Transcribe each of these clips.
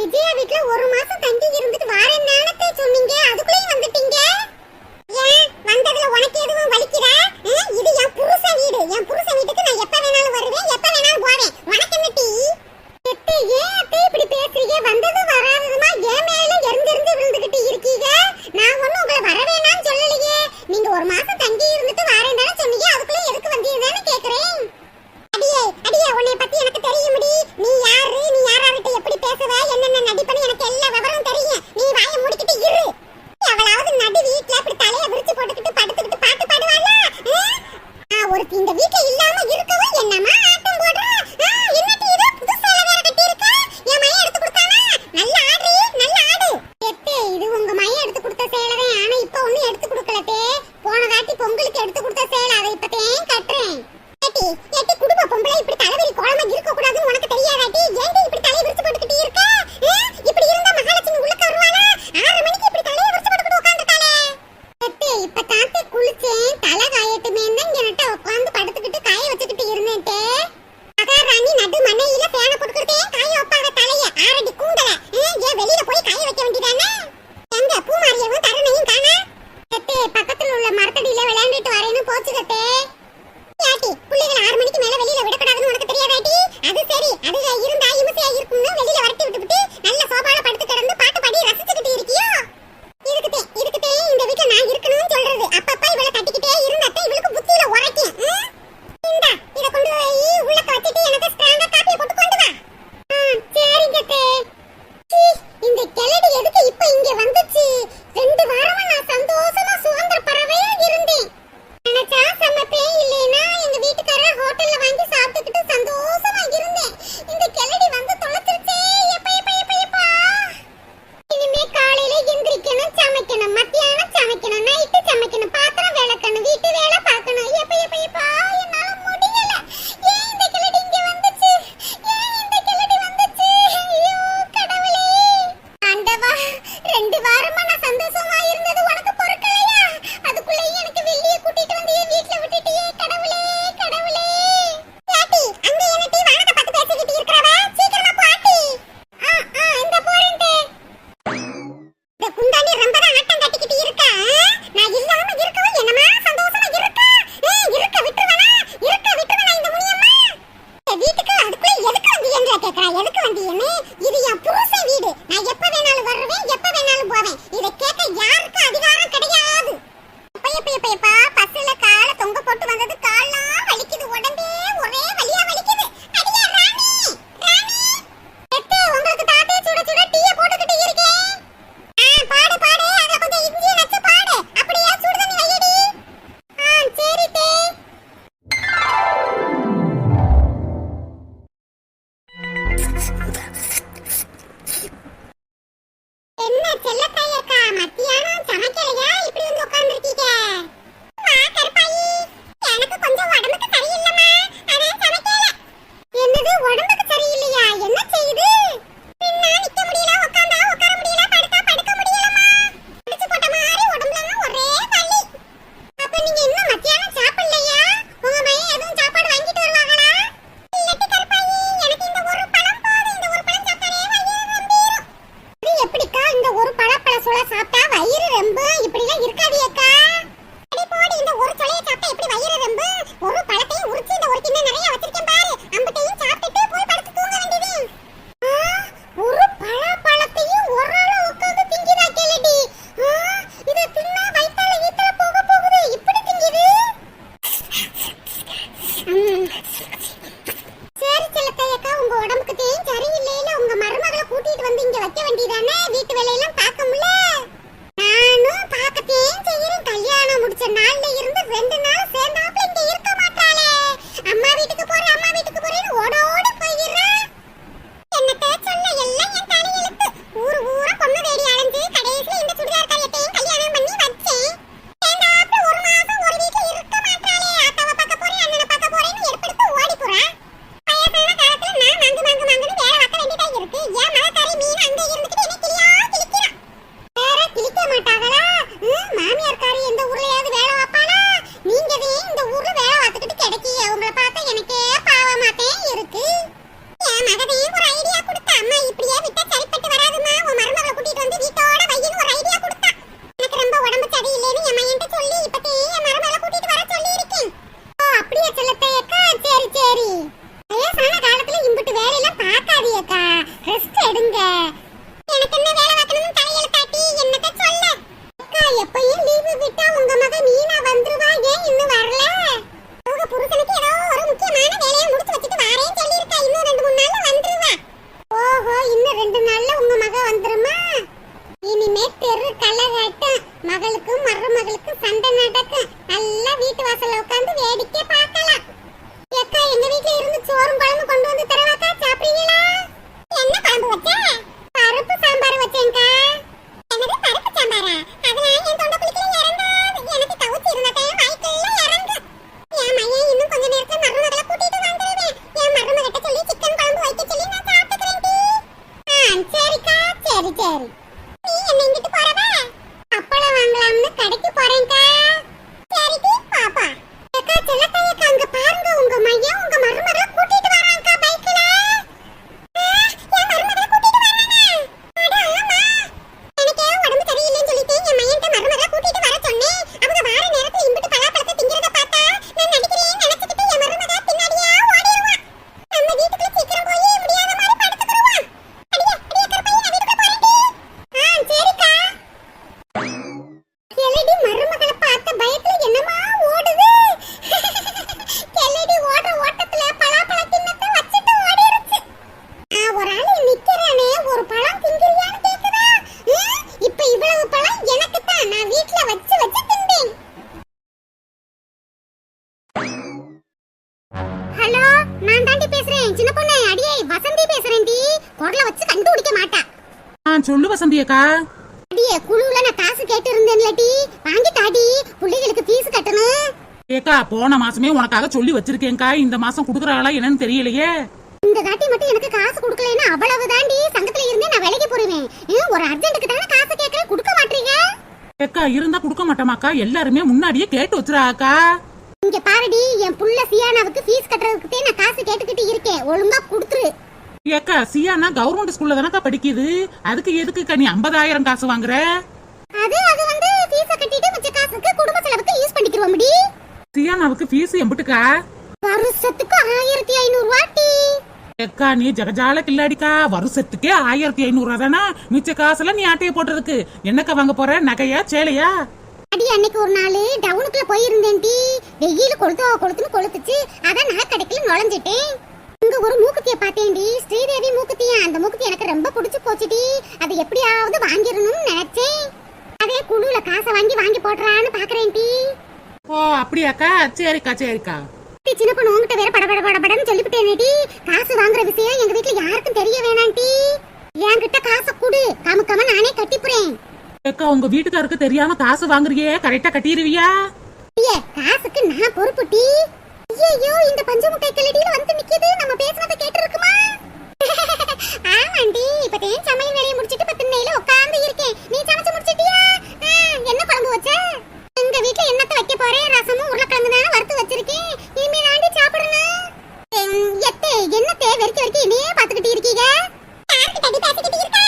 விஜயா வீட்ல ஒரு மாசம் தங்கி இருந்துட்டு வாரேன் நானத்தை சொன்னீங்க? அதுக்குள்ளே வந்துட்டீங்க? ஏன்? வந்ததுல உனக்கு எதுவும் வலிக்குதா? பிள்ளைகள் ஆறு மணிக்கு மேல வெளியில விடக்கூடாதுன்னு உனக்கு தெரியாதாட்டி அது சரி. அது இருந்தா இமுசையா இருக்கும்னு வெளியில வரட்டி விட்டுவிட்டு ¿Y de qué சண்டை நடக்கும். நல்லா வீட்டு வாசல்ல உட்காந்து வேடிக்கை சொல்லு வசந்தி அக்கா அடியே குழுவுல நான் காசு கேட்டு இருந்தேன்ல டி வாங்கி தாடி பிள்ளைகளுக்கு ஃபீஸ் கட்டணும். ஏக்கா போன மாசமே உனக்காக சொல்லி வச்சிருக்கேன்க்கா. இந்த மாசம் குடுக்கறாளா என்னன்னு தெரியலையே. இந்த தாட்டி மட்டும் எனக்கு காசு கொடுக்கலன்னா அவ்வளவு தாண்டி சங்கத்துல இருந்தே நான் வேலைக்கு ஏன் ஒரு அர்ஜென்ட்டுக்கு தானே காசு கேட்கறேன். கொடுக்க மாட்டீங்க? ஏக்கா இருந்தா கொடுக்க மாட்டோமாக்கா. எல்லாருமே முன்னாடியே கேட்டு வச்சிராக்கா. இங்க பாருடி என் புள்ள சியானாவுக்கு ஃபீஸ் கட்டுறதுக்கு நான் காசு கேட்டுக்கிட்டு இருக்கேன். ஒழுங்கா கொடுத்துரு. ஏக்கா சியானா கவர்மெண்ட் ஸ்கூல்ல தானக்கா படிக்குது? அதுக்கு எதுக்குக்கா நீ ஐம்பதாயிரம் காசு வாங்குற? அது அது வந்து ஃபீஸ கட்டிட்டு மிச்ச காசுக்கு குடும்ப செலவுக்கு யூஸ் பண்ணிக்கிறோம் முடி சியானாவுக்கு ஃபீஸ் எம்பிட்டுக்கா? வருஷத்துக்கு ஆயிரத்தி ஐநூறு வாட்டி. ஏக்கா நீ ஜகஜால கில்லாடிக்கா. வருஷத்துக்கே ஆயிரத்தி ஐநூறு தானா? மிச்ச காசுல நீ ஆட்டையை போட்டுறதுக்கு. என்னக்கா வாங்க போற? நகையா சேலையா? அடி அன்னைக்கு ஒரு நாள் டவுனுக்குள்ள போயிருந்தேன் டி வெயில் கொளுத்து கொளுத்துன்னு கொளுத்துச்சு. அதான் நான் கடைக்குள்ள நுழைஞ்சிட்டேன். இங்க ஒரு மூக்குத்திய பார்த்தேன்டி. ஸ்ரீதேவி மூக்குத்தியா. அந்த மூக்குத்தி எனக்கு ரொம்ப பிடிச்சு போச்சுடி. அது எப்படியாவது வாங்கிடணும்னு நினைச்சேன். அதே குழுல காசை வாங்கி வாங்கி போடுறான்னு பாக்குறேன் டி ஓ அப்படியாக்கா? சரிக்கா சரிக்கா. டி, சின்ன பொண்ணு உங்ககிட்ட வேற பட பட படன்னு சொல்லிவிட்டேன் டி காசு வாங்குற விஷயம் எங்க வீட்ல யாருக்கும் தெரிய வேணாம் டி என்கிட்ட காசை குடு. கமுக்காம நானே கட்டிப்புறேன். ஏக்கா உங்க வீட்டுக்காருக்கு தெரியாம காசு வாங்குறியே? கரெக்டா கட்டிடுவியா ஐயே, காசுக்கு நான் பொறுப்பு டி ஐயோ இந்த பஞ்சு முட்டை கிளடியில வந்து நிக்குது நம்ம பேசுனதை கேட்டு இருக்குமா ஆமாண்டி இப்ப தேன் சமையல் வேலையை முடிச்சிட்டு பத்து நிலையில உட்கார்ந்து இருக்கேன் நீ சமைச்சு முடிச்சிட்டியா ஆ, என்ன குழம்பு வச்ச எங்க வீட்ல என்னத்த வைக்க போறேன் ரசமும் உருளைக்கிழங்கு தானே வறுத்து வச்சிருக்கேன் இனிமே தாண்டி சாப்பிடணும் எம், எத்தே என்னத்தே வெறிக்க வெறிக்க என்னையே பாத்துக்கிட்டு இருக்கீங்க யார்கிட்ட பேசிக்கிட்டு இருக்கா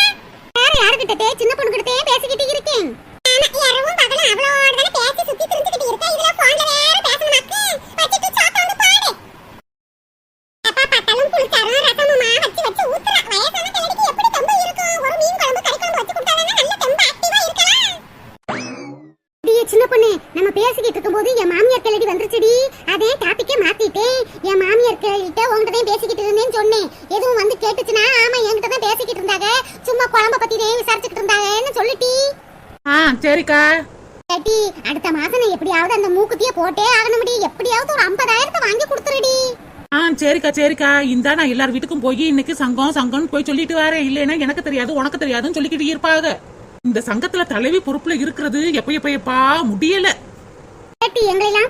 வேற யாருகிட்ட சின்ன பொண்ணு கிட்ட பேசிக்கிட்டு இருக்கேன் இரவும் பகலும் அவளோட தானே பேசி சுத்தி திரிஞ்சுக்கிட்டு இருக்கா இதுல போன்ல வேற பேசணுமாக்கு வச்சிட்டு சாப்பாடு பாடு எப்ப பார்த்தாலும் புளிச்சாரும் ரசமுமா வச்சு வச்சு ஊத்துறா வயசான கிழடிக்கு எப்படி தெம்பு இருக்கும் ஒரு மீன் குழம்பு கறி குழம்பு வச்சு கொடுத்தாங்கன்னா நல்ல தெம்பு ஆக்டிவா இருக்கலாம் டியே சின்ன பொண்ணு நம்ம பேசிக்கிட்டு இருக்கும்போது என் மாமியார் கிளடி வந்துருச்சுடி. அதே டாபிக்கே மாத்திட்டேன். என் மாமியார் கிட்ட உங்ககிட்ட தான் பேசிக்கிட்டு இருந்தேன்னு சொன்னேன். எதுவும் வந்து கேட்டுச்சுன்னா ஆமா என்கிட்ட தான் பேசிக்கிட்டு இருந்தாங்க. சும்மா குழம்ப பத்தி தான் விசாரிச்சுக்கிட்டு இருந்தாங்கன்னு சொல்லிட்டி ஆ சரிக்கா. ஏட்டி அடுத்த மாசம் நான் எப்படியாவது அந்த மூக்குத்திய போட்டே ஆகணும்டி. எப்படியாவது ஒரு ஐம்பதாயிரத்தை வாங்கி கொடுத்துருடி. ஆ சரிக்கா சரிக்கா. இந்த நான் எல்லார் வீட்டுக்கும் போய் இன்னைக்கு சங்கம் சங்கம்னு போய் சொல்லிட்டு வரேன். இல்லைன்னா எனக்கு தெரியாது உனக்கு தெரியாதுன்னு சொல்லிக்கிட்டு இருப்பாங்க இந்த சங்கத்துல தலைவி பொறுப்புல இருக்கிறது எப்ப எப்ப எப்பா முடியல.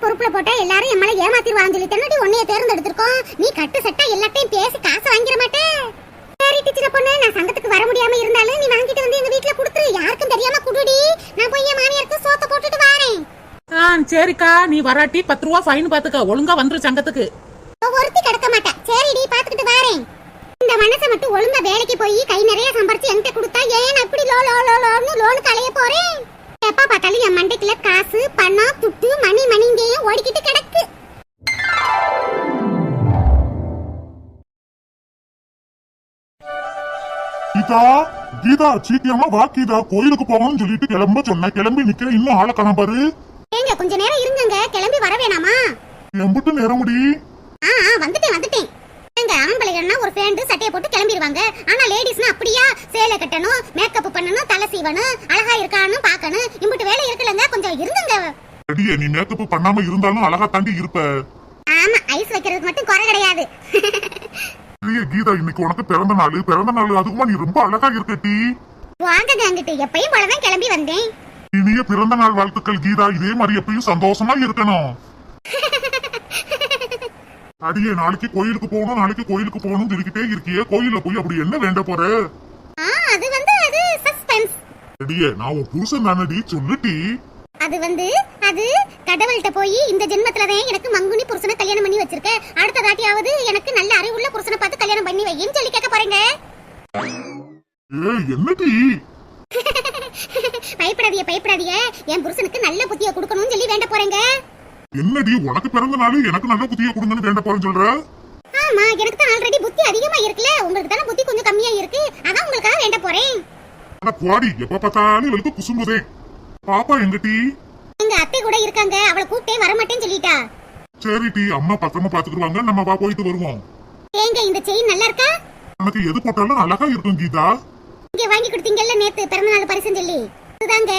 பொறுப்புல போட்டா எல்லாரும் என் மேல ஏமாத்திடுவாங்க சொல்லி தன்னடி உன்னைய தேர்ந்தெடுத்திருக்கோம்? நீ கட்டு சட்டா எல்லாத்தையும் பேசி காசு வாங்கிட மாட்டேன் சரி டீச்சர பொண்ணு நான் சங்கத்துக்கு வர முடியாம இருந்தாலும் நீ வாங்கிட்டு வந்து எங்க வீட்டுல கொடுத்துரு. யாருக்கும் தெரியாம குடுடி. நான் போய் என் மாமியாருக்கு சோத்த போட்டுட்டு வரேன். ஆ சரிக்கா. நீ வராட்டி பத்து ரூபா ஃபைன் பாத்துக்க. ஒழுங்கா வந்துரு சங்கத்துக்கு. கீதா சீக்கிரமா வா கீதா கோயிலுக்கு போகணும்னு சொல்லிட்டு கிளம்ப சொன்னேன் கிளம்பி நிக்கிற இன்னும் ஆளை காணோம் பாரு. ஏங்க கொஞ்ச நேரம் இருங்கங்க. கிளம்பி வர வேணாமா? எம்பிட்டு நேரம் முடி ஆ ஆ, வந்துட்டேன் வந்துட்டேன். ஏங்க ஆம்பளைகள்னா ஒரு பேண்ட் சட்டையை போட்டு கிளம்பிடுவாங்க ஆனா லேடிஸ்னா அப்படியா? சேலை கட்டணும் மேக்கப் பண்ணணும் தலை சீவணும் அழகா இருக்கான்னு பார்க்கணும். இம்புட்டு வேலை இருக்குல்லங்க கொஞ்சம் இருந்துங்க. அடியே நீ மேக்கப் பண்ணாம இருந்தாலும் அழகா தாண்டி இருப்ப. ஆமா ஐஸ் வைக்கிறதுக்கு மட்டும் குறை கிடையாது. இல்லையே கீதா இன்னைக்கு உனக்கு பிறந்த நாள் பிறந்த நாள் அதுக்குமா நீ ரொம்ப அழகா இருக்க டி. வாங்கங்க அங்கிட்டு. எப்பயும் போலதான் கிளம்பி வந்தேன். இனிய பிறந்த நாள் வாழ்த்துக்கள் கீதா. இதே மாதிரி எப்பயும் சந்தோஷமா இருக்கணும். அடியே நாளைக்கு கோயிலுக்கு போகணும் நாளைக்கு கோயிலுக்கு போகணும் சொல்லிக்கிட்டே இருக்கியே. கோயில்ல போய் அப்படி என்ன வேண்ட போற? அது வந்து அது சஸ்பென்ஸ் அடியே நான் உன் புருஷன் தானடி சொல்லுட்டி அது வந்து அது கடவுள்கிட்ட போய் இந்த ஜென்மத்துல தான் எனக்கு மங்குனி புருஷனை கல்யாணம் பண்ணி வச்சிருக்க. அடுத்த தாட்டியாவது எனக்கு நல்ல அறிவுள்ள புருஷனை பார்த்து ஏய் என்னடி? பயப்படாதீங்க பயப்படாதீங்க. என் புருஷனுக்கு நல்ல புத்திய கொடுக்கணும்னு சொல்லி வேண்ட போறேங்க. என்னடி உனக்கு பிறந்த நாள் எனக்கு நல்ல புத்திய கொடுங்கன்னு வேண்ட போறேன்னு சொல்ற? ஆமா எனக்கு தான் ஆல்ரெடி புத்தி அதிகமா இருக்குல்ல. உங்களுக்கு தானே புத்தி கொஞ்சம் கம்மியா இருக்கு. அதான் உங்களுக்காக வேண்ட போறேன். அட குவாடி எப்ப பார்த்தாலும் இவளுக்கு குசும்புதே. பாப்பா எங்கடி? எங்க அத்தை கூட இருக்காங்க. அவளை கூப்பிட்டே வரமாட்டேன்னு சொல்லிட்டா. சரி டி அம்மா பத்திரமா பாத்துக்கிடுவாங்க. நம்ம வா போயிட்டு வருவோம். ஏங்க இந்த செயின் நல்லா இருக்கா? எனக்கு எது போட்டாலும் அழகா இருக்கும் கீதா. இங்க வாங்கி கொடுத்தீங்கல்ல நேத்து பிறந்த நாள் பரிசுன்னு சொல்லி. இதுதாங்க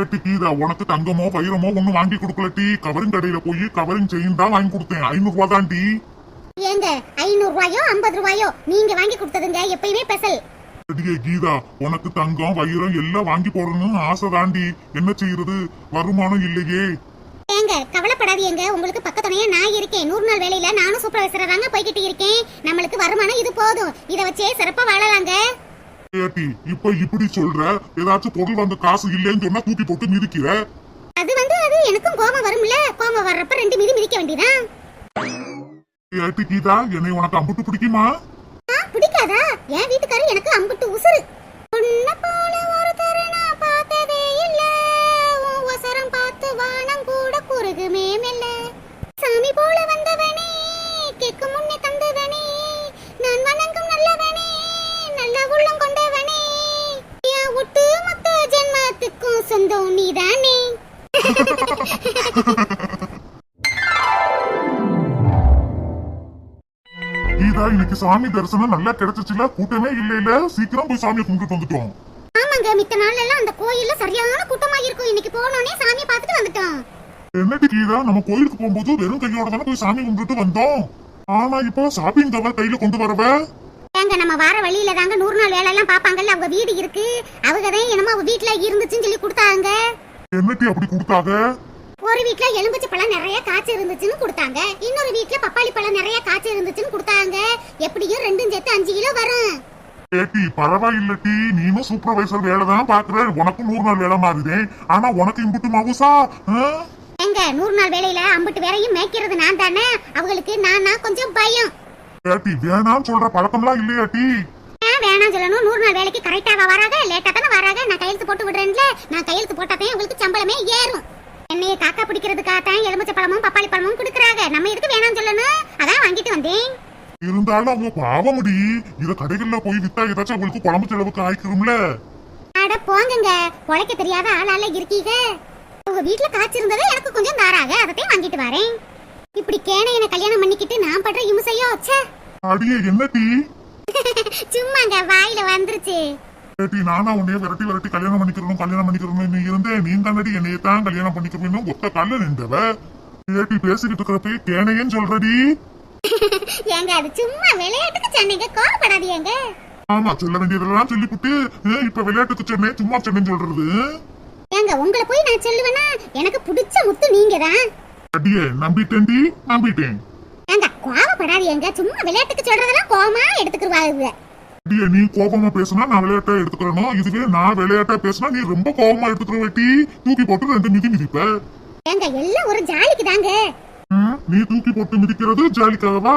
ஏட்டி கீதா உனக்கு தங்கமோ வைரமோ ஒண்ணும் வாங்கி கொடுக்கல டீ. கவரிங் கடையில போய் கவரிங் செயின் தான் வாங்கி கொடுத்தேன். ஐநூறு ரூபா தான் டீ. ஏங்க ஐநூறு ரூபாயோ ஐம்பது ரூபாயோ நீங்க வாங்கி கொடுத்ததுங்க எப்பயுமே பெசல் அடியே கீதா உனக்கு தங்கம் வைரம் எல்லாம் வாங்கி போடணும்னு ஆசை தாண்டி என்ன செய்யறது? வருமானம் இல்லையே. ஏங்க கவலைப்படாதீங்க. உங்களுக்கு பக்கத்துணையா நான் இருக்கேன். நூறு நாள் வேலையில நானும் சூப்பர்வைசரா தாங்க போய்கிட்டு இருக்கேன். நம்மளுக்கு வருமானம் இது போதும். இத வச்சே சிறப்பா வாழலாங்க. ஏட்டி இப்ப இப்படி சொல்ற? ஏதாச்சும் பொருள் வாங்க காசு இல்லைன்னு சொன்னா தூக்கி போட்டு மிதிக்கிற? அது வந்து அது எனக்கும் கோபம் வரும்ல. கோபம் வர்றப்ப ரெண்டு மீதி மிதிக்க வேண்டியதான் ஏட்டி கீதா என்னை உனக்கு அம்புட்டு பிடிக்குமா? பிடிக்காதா? என் வீட்டுக்காரர் எனக்கு அம்புட்டு போல நான் பார்த்ததே இல்ல. உன் உசரம் பார்த்து வானம் கூட குறுகுமே மெல்ல. சொந்தம் நீதானே. கீதா இன்னைக்கு சாமி தரிசனம் நல்லா கிடைச்சிச்சுல? கூட்டமே இல்ல இல்ல சீக்கிரம் போய் சாமியை கும்பிட்டு வந்துட்டோம். ஆமாங்க மித்த நாள்ல எல்லாம் அந்த கோயில்ல சரியான கூட்டமா இருக்கும் இன்னைக்கு போனோனே சாமியை பார்த்துட்டு வந்துட்டோம். என்னடி கீதா நம்ம கோயிலுக்கு போகும்போது வெறும் கையோட தானே போய் சாமி கும்பிட்டு வந்தோம்? ஆனா இப்போ ஷாப்பிங் கவர் கையில கொண்டு வரவ? ஏங்க நம்ம வார வழியில தாங்க நூறு நாள் வேலை எல்லாம் பாப்பாங்கல்ல அவங்க வீடு இருக்கு. அவங்க தான் என்னமோ அவங்க வீட்டுல இருந்துச்சுன்னு சொல்லி கொடுத்தாங்க. என்னடி அப்படி கொடுத்தாங்க? ஒரு வீட்ல எலும்புச்சை பழம் நிறைய காய்ச்சி இருந்துச்சுன்னு கொடுத்தாங்க. இன்னொரு வீட்ல பப்பாளி பழம் நிறைய காய்ச்சி இருந்துச்சுன்னு கொடுத்தாங்க. எப்படியும் ரெண்டும் சேர்த்து அஞ்சு கிலோ வரும். ஏட்டி பரவாயில்லட்டி. நீனும் சூப்பர்வைசர் வேலை தான் பாக்குற உனக்கும் நூறு நாள் வேலை மாறுதே. ஆனா உனக்கு இம்புட்டு மவுசா? எங்க நூறு நாள் வேலையில அம்பிட்டு வேறையும் மேய்க்கிறது நான் தானே? அவங்களுக்கு நான் கொஞ்சம் பயம். ஏட்டி வேணாம்னு சொல்ற பழக்கம்லாம் இல்லையாட்டி வேணாம் சொல்லணும்? நூறு நாள் வேலைக்கு கரெக்டாவா வராங்க லேட்டா தானே வராங்க நான் கையெழுத்து போட்டு விடுறேன்ல. நான் கையெழுத்து போட்டாதான் உங்களுக்கு சம்பளமே ஏறும். என்னைய காக்கா பிடிக்கிறதுக்காகத்தான் எலுமிச்சை பழமும் பப்பாளி பழமும் கொடுக்குறாங்க. நம்ம எதுக்கு வேணாம்னு சொல்லணும்? அதான் வாங்கிட்டு வந்தேன். இருந்தாலும் அவங்க பாவமுடி. இத கடைகள்ல போய் வித்தா ஏதாச்சும் அவங்களுக்கு குழம்பு செலவுக்கு ஆயிக்கிறோம்ல அட போங்கங்க. பொழைக்க தெரியாத ஆளால இருக்கீங்க. உங்க வீட்டுல காய்ச்சிருந்ததை எனக்கு கொஞ்சம் தாராக. அதத்தையும் வாங்கிட்டு வரேன். இப்படி கேனையனை கல்யாணம் பண்ணிக்கிட்டு நான் படுற இம்சையோ ச்சே. அடியே என்ன டீ? சும்மாங்க வாயில வந்துருச்சு. ஏட்டி நானா உன்னைய விரட்டி விரட்டி கல்யாணம் பண்ணிக்கிறணும் கல்யாணம் பண்ணிக்கிறணும் நீ இருந்தேன். நீ தானடி என்னைய தான் கல்யாணம் பண்ணிக்கிறணும் ஒத்த கால்ல நின்றவ. ஏட்டி பேசிக்கிட்டு இருக்கிறப்ப கேனையன்னு சொல்றடி ஏங்க அது சும்மா விளையாட்டுக்கு சொன்னீங்க கோவப்படாதீங்க. ஆமா சொல்ல வேண்டியதெல்லாம் சொல்லிப்புட்டு ஏ, இப்ப விளையாட்டுக்கு சென்னை சும்மா சென்னைன்னு சொல்றது. ஏங்க உங்களை போய் நான் சொல்லுவேனா? எனக்கு பிடிச்ச முத்து நீங்க தான் அடியே நம்பிட்டேன்டி நம்பிட்டேன். ஏங்க கோவப்படாதீங்க. சும்மா விளையாட்டுக்கு சொல்றதெல்லாம் கோவமா எடுத்துக்குருவாங்க அடியே நீ கோபமா பேசுனா நான் விளையாட்டா எடுத்துக்கிறணும் இதுவே நான் விளையாட்டா பேசுனா நீ ரொம்ப கோபமா எடுத்துக்கிற வெட்டி தூக்கி போட்டு ரெண்டு மிதி மிதிப்ப. ஏங்க எல்லாம் ஒரு ஜாலிக்கு தாங்க நீ தூக்கி போட்டு மிதிக்கிறது ஜாலிக்காகவா?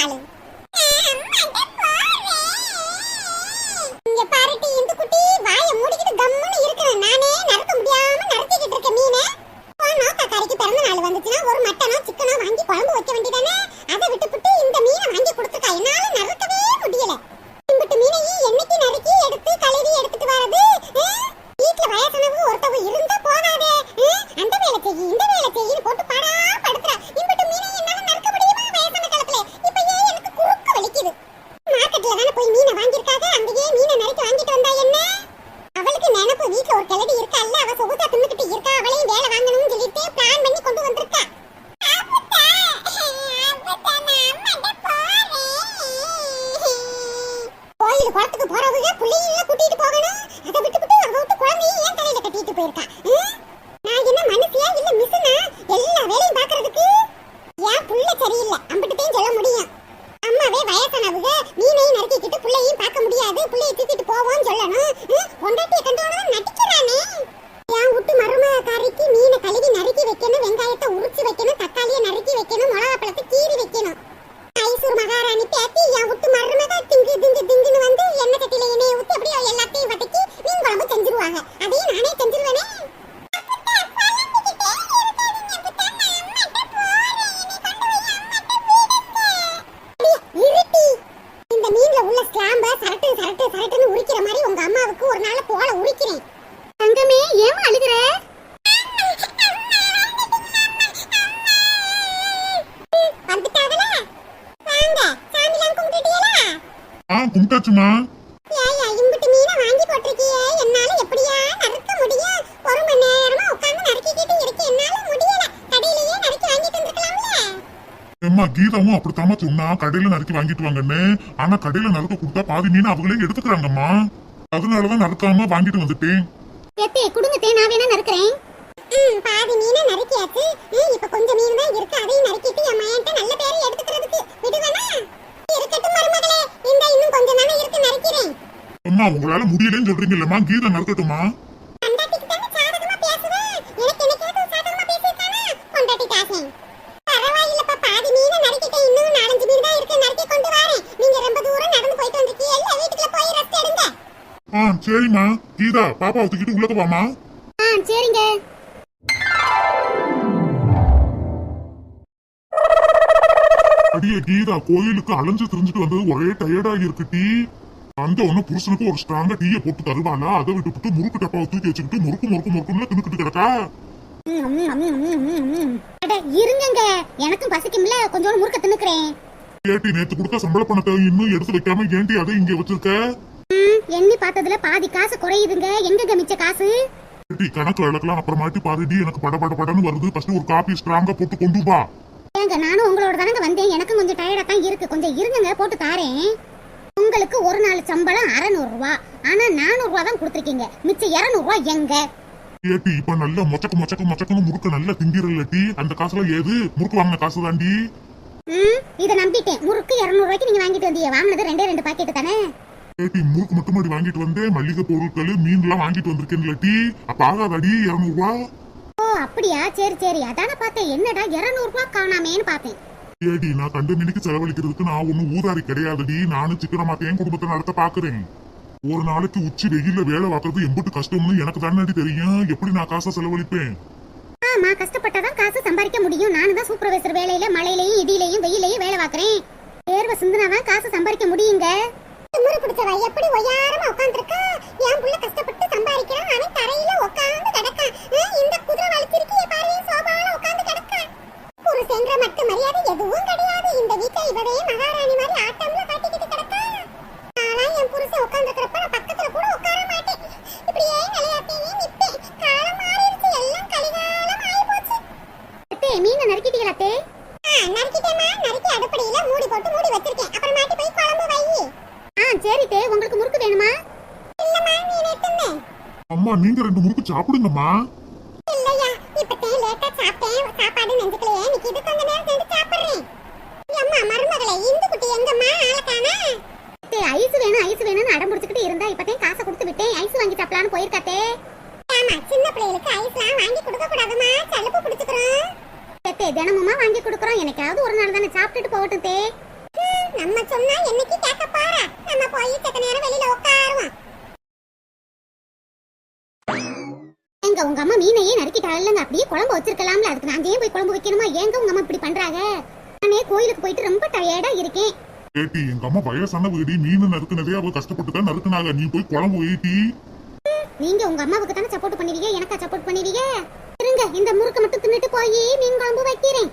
ভালো Em uống. கடையில நறுக்கி வாங்கிட்டு வாங்கன்னு ஆனா கடையில நறுக்க கொடுத்தா பாதி மீன் அவங்களே எடுத்துக்கிறாங்கம்மா. அதனாலதான் நறுக்காம வாங்கிட்டு வந்துட்டேன். எத்தே குடுங்க தே நான் வேணா நறுக்கிறேன். ம் பாதி மீனை நறுக்கியாச்சு. இப்ப கொஞ்சம் மீன் தான் இருக்கு. அதையும் நறுக்கிட்டு என் மயன்ட்ட நல்ல பேரை எடுத்துக்கிறதுக்கு விடுவேனா? இருக்கட்டும் மருமகளே இந்த இன்னும் கொஞ்சம் தானே இருக்கு நறுக்கிறேன். அம்மா உங்களால முடியலன்னு சொல்றீங்கல்லம்மா. கீதா நறுக்கட்டுமா? பொண்டாட்டி காசேன் பரவாயில்லப்பா பாதி மீனை நறுக்கிட்டேன் இன்னும் நாலஞ்சு மீன் தான் இருக்கு. நறுக்கி கொண்டு வரேன். நீங்க ரொம்ப தூரம் நடந்து போயிட்டு வந்திருக்கீங்க. இல்ல வீட்டுக்குள்ள போய் ரெஸ்ட் எடுங்க. ஆ சரிம்மா. கீதா பாப்பாவை தூக்கிட்டு உள்ளக்க வாமா ஆ சரிங்க. அடியே கீதா கோயிலுக்கு அலைஞ்சு திரிஞ்சுட்டு வந்தது ஒரே டயர்டா இருக்குடி அந்த ஒண்ணு புருஷனுக்கு ஒரு ஸ்ட்ராங்கா டீய போட்டு தருவாளா? அதை விட்டுவிட்டு முறுக்கு டப்பாவை தூக்கி வச்சுக்கிட்டு முறுக்கு முறுக்கு முறுக்குன்னு தின்னுக்கிட்டு கிடக்கா? அட இருங்கங்க. எனக்கும் பசிக்கும்ல. கொஞ்சோண்டு முறுக்க தின்னுக்கிறேன். ஏட்டி நேத்து கொடுத்த சம்பள பணத்தை இன்னும் எடுத்து வைக்காம ஏன்டி அதை இங்க வச்சிருக்க? எண்ணி பார்த்ததுல பாதி காசு குறையுதுங்க. எங்கங்க மிச்ச காசு? ஏட்டி கணக்கு விளக்கலாம் அப்புறமாட்டி பாருடி எனக்கு பட பட படன்னு வருது. ஃபர்ஸ்ட் ஒரு காப்பி ஸ்ட்ராங்கா போட்டு கொண்டு வா. ஏங்க நானும் உங்களோட தானங்க வந்தேன். எனக்கும் கொஞ்சம் டயர்டா தான் இருக்கு. கொஞ்சம் இருங்கங்க போட்டு தாரேன். உங்களுக்கு ஒரு நாள் சம்பளம் அறநூறு ரூபா ஆனா நானூறு ரூபா தான் கொடுத்துருக்கீங்க. மிச்சம் இருநூறு ரூபா எங்க? ஏட்டி இப்ப நல்ல மொச்சக்கு மொச்சக்கு மொச்சக்குன்னு முறுக்க நல்ல திங்கிறல்லட்டி அந்த காசுல ஏது? முறுக்கு வாங்கின காசு தாண்டி ம் இதை நம்பிட்டேன். முறுக்கு இருநூறு ரூபாய்க்கு நீங்க வாங்கிட்டு வந்தீங்க. வாங்கினது ரெண்டே ரெண்டு பாக்கெட் தானே? ஏட்டி முறுக்கு மட்டும் மாதிரி வாங்கிட்டு வந்தேன். மல்லிகை பொருட்கள் மீன் எல்லாம் வாங்கிட்டு வந்திருக்கேன்லட்டி அப்ப ஆகாதடி இருநூறு ரூபா? ஓ அப்படியா? சரி சரி. அதானே பார்த்தேன். என்னடா இருநூறு ரூபா காணாமேன்னு பார்த்தேன். ஏடி நான் கண்டு மினிக்கு செலவழிக்கிறதுக்கு நான் ஒண்ணும் ஊதாரி கிடையாதுடி. நானும் சிக்கனமா என் குடும்பத்தை நடத்த பாக்குறேன். ஒரு நாளைக்கு உச்சி வெயில்ல வேலை பார்க்கறது எம்பிட்டு கஷ்டம்னு எனக்கு தானே தெரியும். எப்படி நான் காசை செலவழிப்பேன்? ஆமா கஷ்டப்பட்டாதான் காசு சம்பாதிக்க முடியும். நானும் தான் சூப்பர்வைசர் வேலையில மழையிலையும் இடியிலையும் வெயிலையும் வேலை பார்க்கறேன். தேர்வை சிந்துனாதான் காசு சம்பாதிக்க முடியுங்க. திமுரு பிடிச்சவ எப்படி ஒய்யாரமா உட்கார்ந்திருக்கா? என் புள்ள கஷ்டப்பட்டு சம்பாதிக்கிறான். அவன் தரையில உட்காந்து கிடக்கான். இந்த குதிரை வலிச்சிருக்கிய பாரு சோபால உட்கார்ந்து கிடக்கான் புருஷன்ற மட்டு மரியாதை எதுவும் கிடையாது இந்த வீட்டை இவரே மகாராணி மாதிரி ஆட்டம்ல காட்டிக்கிட்டு கிடக்கா நானா என் புருஷன் உட்கார்ந்துக்கிறப்ப நான் பக்கத்துல கூட உட்கார மாட்டேன் இப்படியே நிலையாத்தையே நிப்பேன் காலம் மாறிடுச்சு எல்லாம் கலிகாலம் ஆயி போச்சு அத்தே மீனை நறுக்கிட்டீங்களா அத்தே நறுக்கிட்டேமா நறுக்கி அடுப்படியில மூடி போட்டு மூடி வச்சிருக்கேன் அப்புறம் மாட்டி போய் குழம்பு வை ஆ சரி தே உங்களுக்கு முறுக்கு வேணுமா இல்லம்மா நீ நேத்துமே அம்மா நீங்க ரெண்டு சாப்பிடுங்கம்மா இல்லையா இப்பத்தே லேட்டா சாப்பிட்டேன். சாப்பாடு நெஞ்சுக்கலையே இது கொஞ்ச நேரம் சென்று சாப்பிடுறேன். அம்மா மருமகளே இந்து குட்டி எங்கம்மா? ஆளக்கானா? ஐஸ் வேணும் ஐஸ் வேணும்னு அடம் முடிச்சுக்கிட்டு இருந்தா இப்பத்தே காசை கொடுத்து விட்டேன். ஐஸ் வாங்கி சாப்பிடலான்னு போயிருக்காத்தே ஆமா சின்ன பிள்ளைகளுக்கு ஐஸ்லாம் வாங்கி கொடுக்க கூடாதுமா சலுப்பு பிடிச்சுக்கிறோம் தே தினமுமா வாங்கி கொடுக்குறோம். எனக்காவது ஒரு நாள் தானே சாப்பிட்டுட்டு போகட்டும் தே. நம்ம சொன்னா என்னைக்கு கேட்க போறா? நம்ம போய் செத்த நேரம் வெளியில உட்காருவோம். ஏங்க உங்க அம்மா மீனையே நறுக்கிட்டாலங்க அப்படியே குழம்பு வச்சிருக்கலாம்ல. அதுக்கு நான் ஏன் போய் குழம்பு வைக்கணுமா? ஏங்க உங்க அம்மா இப்படி பண்றாங்க? நானே கோயிலுக்கு போயிட்டு ரொம்ப டயர்டா இருக்கேன். ஏட்டி எங்க அம்மா வயசான வீடி மீன் நறுக்குனதே அவ கஷ்டப்பட்டு தான் நறுக்குனாங்க. நீ போய் குழம்பு ஏட்டி. நீங்க உங்க அம்மாவுக்கு தானே சப்போர்ட் பண்ணுவீங்க? எனக்கா சப்போர்ட் பண்ணுவீங்க? இருங்க இந்த முறுக்க மட்டும் தின்னுட்டு போய் மீன் குழம்பு வைக்கிறேன்.